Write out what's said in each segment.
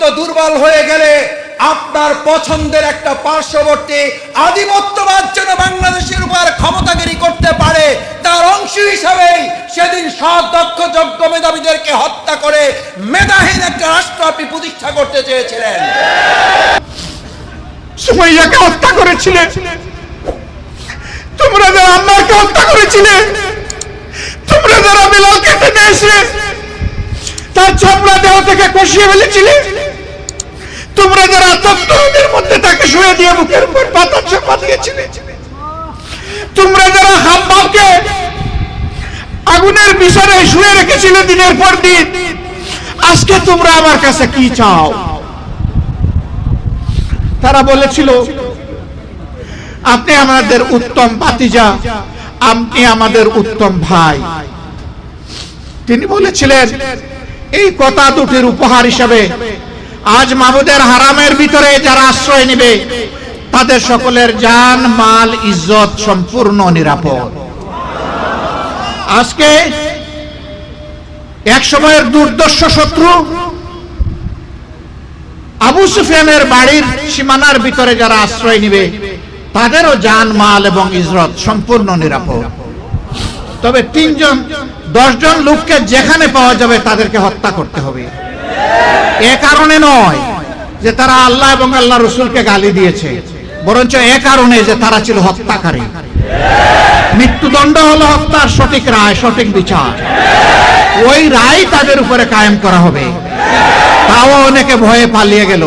চূড়ান্ত দুর্বল হয়ে গেলে আপনার পছন্দের একটা পার্শ্ববর্তী আধিপত্যবাদ যেন বাংলাদেশের উপর ক্ষমতাগিরি করতে পারে, তার অংশ হিসাবেই সেদিন সৎ, দক্ষ, যোগ্য মেধাবীদেরকে হত্যা করে মেধাহীন একটা রাষ্ট্র আপনি প্রতিষ্ঠা করতে চেয়েছিলেন। সুমাইয়াকে হত্যা করেছিলে তোমরা যারা আম্মাকে হত্যা করেছিলে, তোমরা যারা বিলালকে টেনে এসে তার চামড়া দেহ থেকে কষিয়ে ফেলেছিলে। তোমরা যারা মধ্যে তাকে শুয়ে দিয়ে উপর পাতা চাপা দিয়েছিলে, তোমরা যারা হাম্বাবকে আগুনের শুয়ে দিনের পর দিন, আজকে তোমরা আমার কাছে কি চাও? তারা বলেছিল, আপনি আমাদের উত্তম পাতিজা আপনি আমাদের উত্তম ভাই। তিনি বলেছিলেন, এই কথা দুটির উপহার হিসাবে আজ মাহবুদের হারামের ভিতরে যারা আশ্রয় নেবে, তাদের সকলের জান, মাল, ইজ্জত সম্পূর্ণ নিরাপদ। আজকে এক সময়ের দুর্দর্শ শত্রু আবু সুফিয়ানের বাড়ির সীমানার ভিতরে যারা আশ্রয় নিবে, তাদেরও জান, মাল এবং ইজরত সম্পূর্ণ নিরাপদ। তবে তিনজন, দশজন লোককে যেখানে পাওয়া যাবে তাদেরকে হত্যা করতে হবে। এ কারণে নয় যে তারা আল্লাহ এবং আল্লাহ রসুলকে গালি দিয়েছে, বরঞ্চ এ কারণে যে তারা ছিল হত্যাকারী। মৃত্যুদণ্ড হলো হত্যার সঠিক রায়, সঠিক বিচার। ওই রায় তাদের উপরে কায়েম করা হবে। তাও অনেকে ভয়ে পালিয়ে গেল।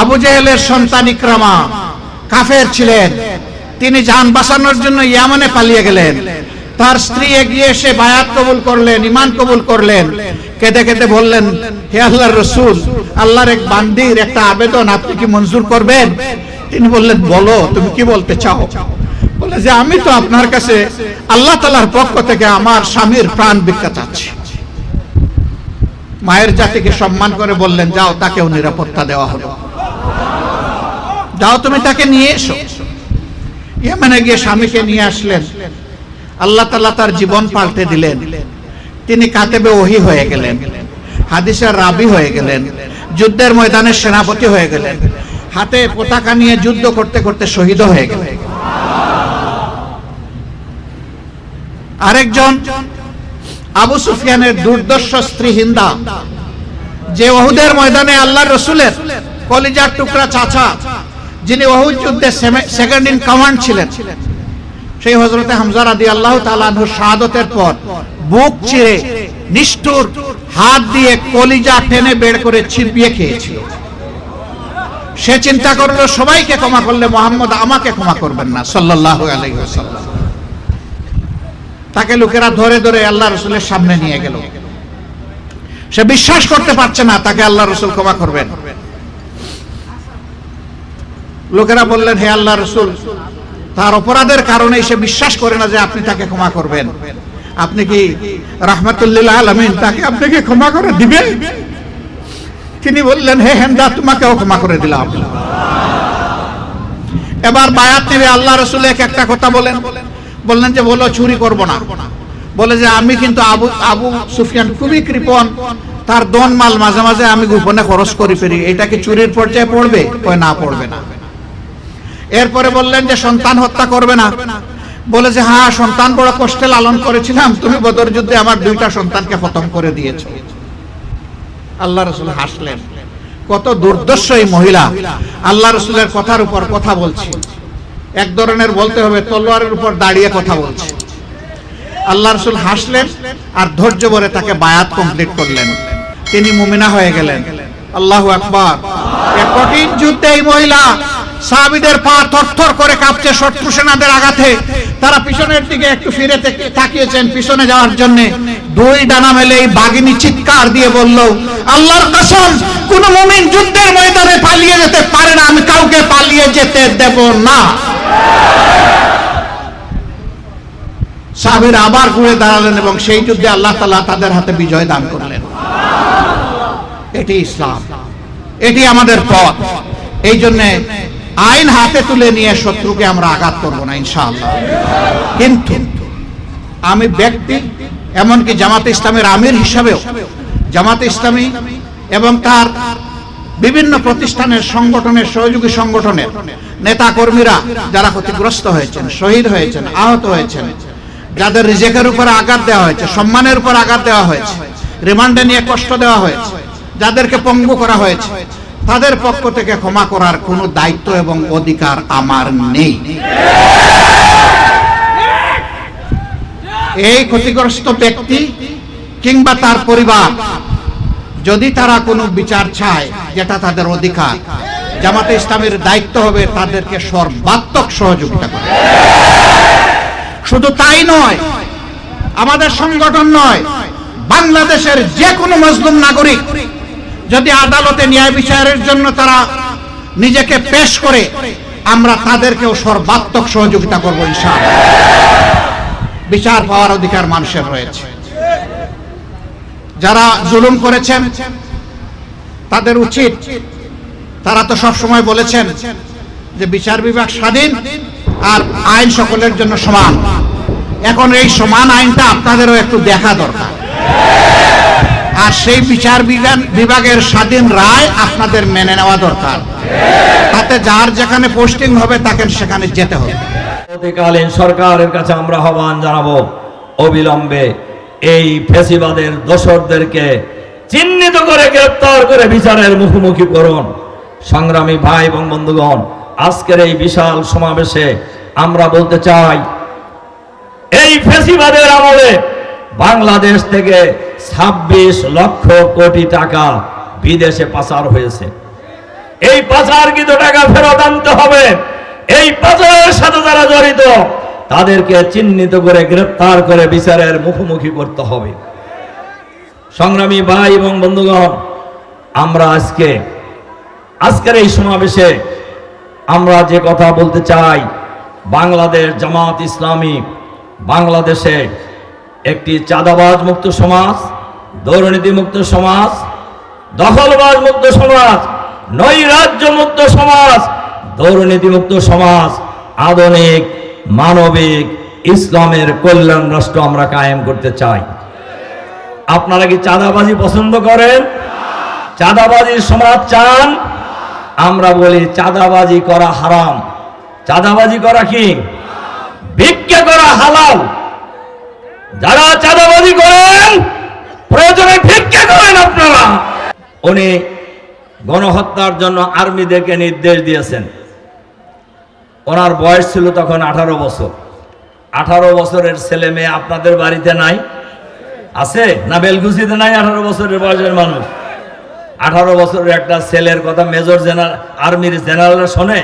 আবু জেহেলের সন্তান ইকরামা কাফের ছিলেন। তিনি যান বাঁচানোর জন্য ইয়ামানে পালিয়ে গেলেন। তার স্ত্রী এগিয়ে এসে বায়াত কবুল করলেন ইমান কবুল করলেন। কেঁদে কেঁদে বললেন হে আল্লাহর রসুল, আল্লাহর এক বান্দির একটা আবেদন আপনি কি মঞ্জুর করবেন? তিনি বললেন, বলো, তুমি কি বলতে চাও? বলে যে, আমি তো আপনার কাছে আল্লাহ তালার পক্ষ থেকে আমার স্বামীর প্রাণ ভিক্ষা চাচ্ছি। মায়ের জাতিকে সম্মান করে বললেন, যাও, তাকেও নিরাপত্তা দেওয়া হলো। যাও, তুমি তাকে নিয়ে এসো। ইয়েমেনে গিয়ে স্বামীকে নিয়ে আসলেন। আল্লাহ তালা তার জীবন পাল্টে দিলেন। তিনি কাতেবে ওহি হয়ে গেলেন। হাদিসের রাবি হয়ে গেলেন, যুদ্ধের ময়দানে সেনাপতি হয়ে গেলেন, হাতে পতাকা নিয়ে যুদ্ধ করতে করতে শহীদ হয়ে গেলেন। আরেকজন আবু সুফিয়ানের দুর্দর্শ স্ত্রী হিন্দা, যে ওহুদের ময়দানে আল্লাহ রসুলের কলিজার টুকরা চাচা, যিনি ওহুদ যুদ্ধে সেকেন্ড ইন কমান্ড ছিলেন, সেই হজরতে হামজার আদি আল্লাহ তালানহুর শাহাদতের পর বুক চিরে নিষ্ঠুর হাত দিয়ে কলিজা টেনে বের করে ছিপিয়ে খেয়েছিল। সে চিন্তা করল, সবাইকে ক্ষমা করলে মোহাম্মদ আমাকে ক্ষমা করবেন না। সাল্লাহ তাকে লোকেরা ধরে ধরে আল্লাহ রসুলের সামনে নিয়ে গেল। সে বিশ্বাস করতে পারছে না, তাকে আল্লাহ রসুল ক্ষমা করবেন। লোকেরা বললেন, হে আল্লাহ রসুল, তার অপরাধের কারণে সে বিশ্বাস করে না যে আপনি তাকে ক্ষমা করবেন। আপনি কি রাহমাতুল্লিল্লাহ আলমিন তাকে আপনি কি ক্ষমা করে দিবেন? তিনি বললেন, হে হেন্দা তোমাকেও ক্ষমা করে দিলাম। এবার বায়াত নেবে, আল্লাহ রসুল এক একটা কথা বলেন। বললেন যে, বলো, চুরি করব না। বলে যে, আমি কিন্তু আবু আবু সুফিয়ান খুবই কৃপণ। তার দন মাল মাঝে মাঝে আমি গোপনে খরচ করি ফেরি। এটা কি চুরির পর্যায়ে পড়বে? কয়, না, পড়বে না। এরপরে বললেন যে, সন্তান হত্যা করবে না। বলে যে হ্যাঁ সন্তান বড় কষ্টে লালন করেছিলাম। তুমি বদর যুদ্ধে আমার দুইটা সন্তানকে খতম করে দিয়েছ। আল্লাহ রসুল হাসলেন। কত দুর্দর্শ এই মহিলা। আল্লাহ রসুলের কথার উপর কথা বলছি। এক ধরনের বলতে হবে, তলোয়ারের উপর দাঁড়িয়ে কথা বলছে। আল্লাহ রসুল হাসলেন আর ধৈর্য বলে তাকে বায়াত কমপ্লিট করলেন। তিনি মুমিনা হয়ে গেলেন। আল্লাহ আকবার। কঠিন যুদ্ধে এই মহিলা সাহাবিদের পা থরথর করে কাঁপছে শত্রু সেনাদের আঘাতে। তারা পিছনের দিকে একটু ফিরে তাকিয়েছেন পিছনে যাওয়ার জন্য। দুই ডানা মেলে এই বাগিনী চিৎকার দিয়ে বলল, আল্লাহর কসম, কোন মুমিন যুদ্ধের ময়দানে পালিয়ে যেতে পারে না, আমি কাউকে পালিয়ে যেতে দেব না। সাহাবিরা আবার ঘুরে দাঁড়ালেন এবং সেই যুদ্ধে আল্লাহ তালা তাদের হাতে বিজয় দান করলেন। এটি ইসলাম। এটি আমাদের পথ। এই জন্য আইন হাতে তুলে নিয়ে শত্রুকে আমরা আঘাত করব না, ইনশাআল্লাহ। কিন্তু আমি ব্যক্তি, এমনকি জামাতে ইসলামের আমির হিসাবেও, জামাতে ইসলামী এবং তার বিভিন্ন প্রতিষ্ঠানের সংগঠনের, সহযোগী সংগঠনের নেতা কর্মীরা যারা ক্ষতিগ্রস্ত হয়েছেন, শহীদ হয়েছেন, আহত হয়েছেন, যাদের রিজেকের উপর আঘাত দেওয়া হয়েছে, সম্মানের উপর আঘাত দেওয়া হয়েছে, রিমান্ডে নিয়ে কষ্ট দেওয়া হয়েছে, যাদেরকে পঙ্গু করা হয়েছে তাদের পক্ষ থেকে ক্ষমা করার কোনো দায়িত্ব এবং অধিকার আমার নেই। এই ক্ষতিগ্রস্ত ব্যক্তি কিংবা তার পরিবার, যদি তারা কোনো বিচার চায় যেটা তাদের অধিকার, জামাতে ইসলামের দায়িত্ব হবে তাদেরকে সর্বাত্মক সহযোগিতা করা। শুধু তাই নয়, আমাদের সংগঠন নয়, বাংলাদেশের যে কোনো মজলুম নাগরিক যদি আদালতে ন্যায় বিচারের জন্য তারা নিজেকে পেশ করে, আমরা তাদেরকেও সর্বাত্মক সহযোগিতা করব ইনশাআল্লাহ। বিচার পাওয়ার অধিকার মানুষের রয়েছে। যারা জুলুম করেছেন, তাদের উচিত, তারা তো সব সময় বলেছেন যে বিচার বিভাগ স্বাধীন আর আইন সকলের জন্য সমান। এখন এই সমান আইনটা আপনাদেরও একটু দেখা দরকার। আর সেই বিচার বিভাগের স্বাধীন রায় আপনাদের মেনে নেওয়া দরকার। তাতে যার যেখানে পোস্টিং হবে, তাকে সেখানে যেতে হবে। অতীকালীন সরকারের কাছে আমরা আহ্বান জানাব, অবিলম্বে এই ফেসিবাদের দোসরদেরকে চিহ্নিত করে গ্রেপ্তার করে বিচারের মুখোমুখি করুন। সংগ্রামী ভাই এবং বন্ধুগণ, আজকের এই বিশাল সমাবেশে আমরা বলতে চাই, এই ফেসিবাদের আমলে বাংলাদেশ থেকে ছাব্বিশ লক্ষ কোটি টাকা বিদেশে পাচার হয়েছে। এই পাচারকৃত টাকা ফেরত আনতে হবে। এই পাচারের সাথে যারা জড়িত, তাদেরকে চিহ্নিত করে গ্রেপ্তার করে বিচারের মুখোমুখি করতে হবে। সংগ্রামী ভাই এবং বন্ধুগণ, আমরা আজকে, আজকের এই সমাবেশে আমরা যে কথা বলতে চাই, বাংলাদেশ জামাত ইসলামী, বাংলাদেশে একটি চাঁদাবাজ মুক্ত সমাজ দুর্নীতি মুক্ত সমাজ, দখলবাজ মুক্ত সমাজ, নৈরাজ্য মুক্ত সমাজ দুর্নীতি মুক্ত সমাজ, আধুনিক, মানবিক, ইসলামের কল্যাণ রাষ্ট্র আমরা কায়েম করতে চাই। আপনারা কি চাঁদাবাজি পছন্দ করেন? চাঁদাবাজির সমাজ চান? আমরা বলি চাঁদাবাজি করা হারাম। চাঁদাবাজি করা কি? ভিক্ষা করা হালাল। যারা চাঁদাবাজি করেন প্রয়োজনে ভিক্ষা করেন আপনারা। উনি গণহত্যার জন্য আর্মিদেরকে নির্দেশ দিয়েছেন। ওনার বয়স ছিল তখন আঠারো বছর। আঠারো বছরের ছেলে মেয়ে আপনাদের বাড়িতে নাই? আছে? না বেলগুছিতে নাই আঠারো বছরের বয়সের মানুষ? আঠারো বছরের একটা ছেলের কথা মেজর জেনারেল, আর্মির জেনারেলরা শোনে?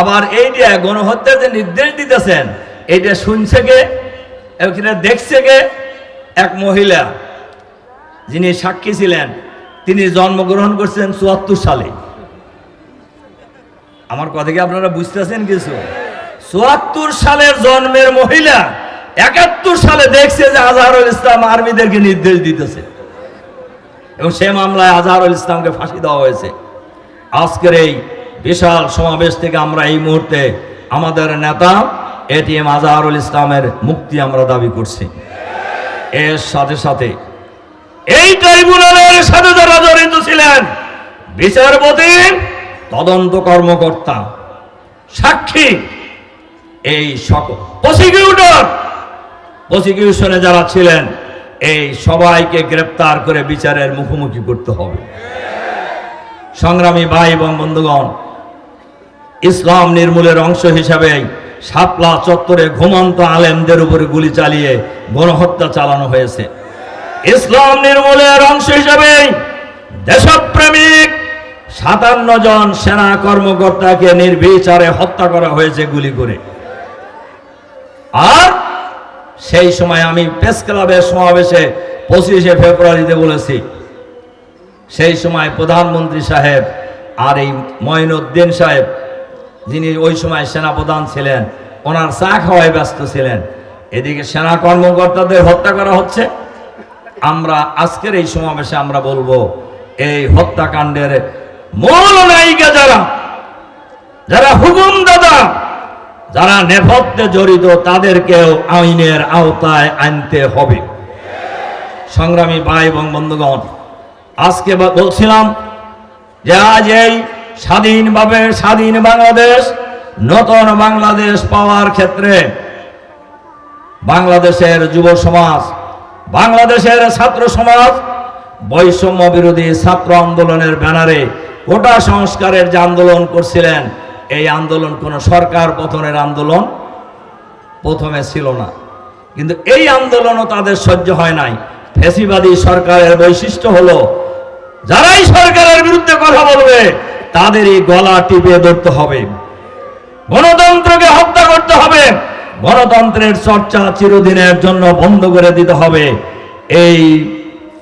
আবার এই যে গণহত্যার যে নির্দেশ দিতেছেন, এইটা শুনছে কে? দেখছে কে? এক মহিলা যিনি সাক্ষী ছিলেন, তিনি জন্মগ্রহণ করছেন চুয়াত্তর সালে। আমার কথা কি আপনারা বুঝতেছেন কিছু? চুয়াত্তর সালের জন্মের মহিলা একাত্তর সালে দেখছে যে আজহারুল ইসলাম আর্মিদেরকে নির্দেশ দিতেছে। এবং সে মামলায় আজহারুল ইসলামকে ফাঁসি দেওয়া হয়েছে। আজকের এই বিশাল সমাবেশ থেকে আমরা এই মুহূর্তে আমাদের নেতা এটিএম আজহারুল ইসলামের মুক্তি আমরা দাবি করছি। এর সাথে সাথে এই ট্রাইব্যুনালের সাথে যারা জড়িত ছিলেন, বিচারপতি, তদন্ত কর্মকর্তা, সাক্ষী, এই সকল প্রসিকিউটর প্রসিকিউশনে যারা ছিলেন, এই সবাইকে গ্রেপ্তার করে বিচারের মুখোমুখি করতে হবে। সংগ্রামী ভাই এবং বন্ধুগণ, ইসলাম নির্মূলের অংশ হিসাবে শাপলা চত্বরে ঘুমন্ত আলেমদের উপরে গুলি চালিয়ে গণহত্যা চালানো হয়েছে। ইসলাম নির্মূলের অংশ হিসাবে দেশপ্রেমিক সাতান্ন জন সেনা কর্মকর্তাকে নির্বিচারে হত্যা করা হয়েছে গুলি করে। আর সেই সময় আমি প্রেস ক্লাবের সমাবেশে পঁচিশে ফেব্রুয়ারিতে বলেছি, সেই সময় প্রধানমন্ত্রী সাহেব আর এই মঈনুদ্দিন সাহেব যিনি ওই সময় সেনাপ্রধান ছিলেন, ওনার চা খাওয়ায় ব্যস্ত ছিলেন। এদিকে সেনা কর্মকর্তাদের হত্যা করা হচ্ছে। আমরা আজকের এই সমাবেশে আমরা বলব, এই হত্যাকাণ্ডের মূল নায়িকা যারা যারা হুকুম দাদা, যারা নেপথ্যে জড়িত, তাদেরকেও আইনের আওতায় আনতে হবে। সংগ্রামী ভাই এবং বন্ধুগণ, আজকে বলছিলাম যে আজ এই স্বাধীনভাবে স্বাধীন বাংলাদেশ, নতুন বাংলাদেশ পাওয়ার ক্ষেত্রে বাংলাদেশের যুব সমাজ, বাংলাদেশের ছাত্র সমাজ, বৈষম্য বিরোধী ছাত্র আন্দোলনের ব্যানারে কোটা সংস্কারের যে আন্দোলন করছিলেন, এই আন্দোলন কোনো সরকার পতনের আন্দোলন প্রথমে ছিল না। কিন্তু এই আন্দোলনও তাদের সহ্য হয় নাই। ফেসিবাদী সরকারের বৈশিষ্ট্য হলো, যারাই সরকারের বিরুদ্ধে কথা বলবে তাদেরই গলা টিপে ধরতে হবে। গণতন্ত্রকে হত্যা করতে হবে। গণতন্ত্রের চর্চা চিরদিনের জন্য বন্ধ করে দিতে হবে। এই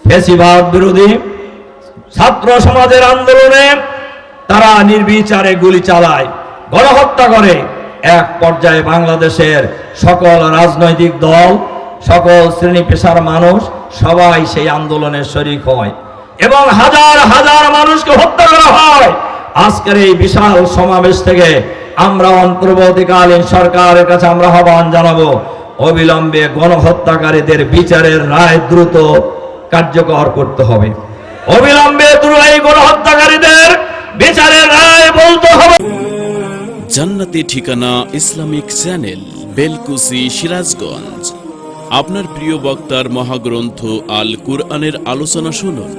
ফেসিবাদ বিরোধী ছাত্র সমাজের আন্দোলনে তারা নির্বিচারে গুলি চালায়, গণহত্যা করে। এক পর্যায়ে বাংলাদেশের সকল রাজনৈতিক দল, সকল শ্রেণি পেশার মানুষ সবাই সেই আন্দোলনের শরিক হয় এবং হাজার হাজার মানুষকে হত্যা করা হয়। আজকের এই বিশাল সমাবেশ থেকে আমরা অন্তর্বর্তীকালীন সরকারের কাছে আমরা আহ্বান জানাব, অবিলম্বে গণহত্যাকারীদের বিচারের রায় দ্রুত কার্যকর করতে হবে। অবিলম্বে এই গণহত্যাকারীদের বিচারের রায় বলতে হবে। জান্নাতি ঠিকানা ইসলামিক চ্যানেল, বেলকুসি, সিরাজগঞ্জ। আপনার প্রিয় বক্তার মহাগ্রন্থ আল কুরআনের আলোচনা শুনুন।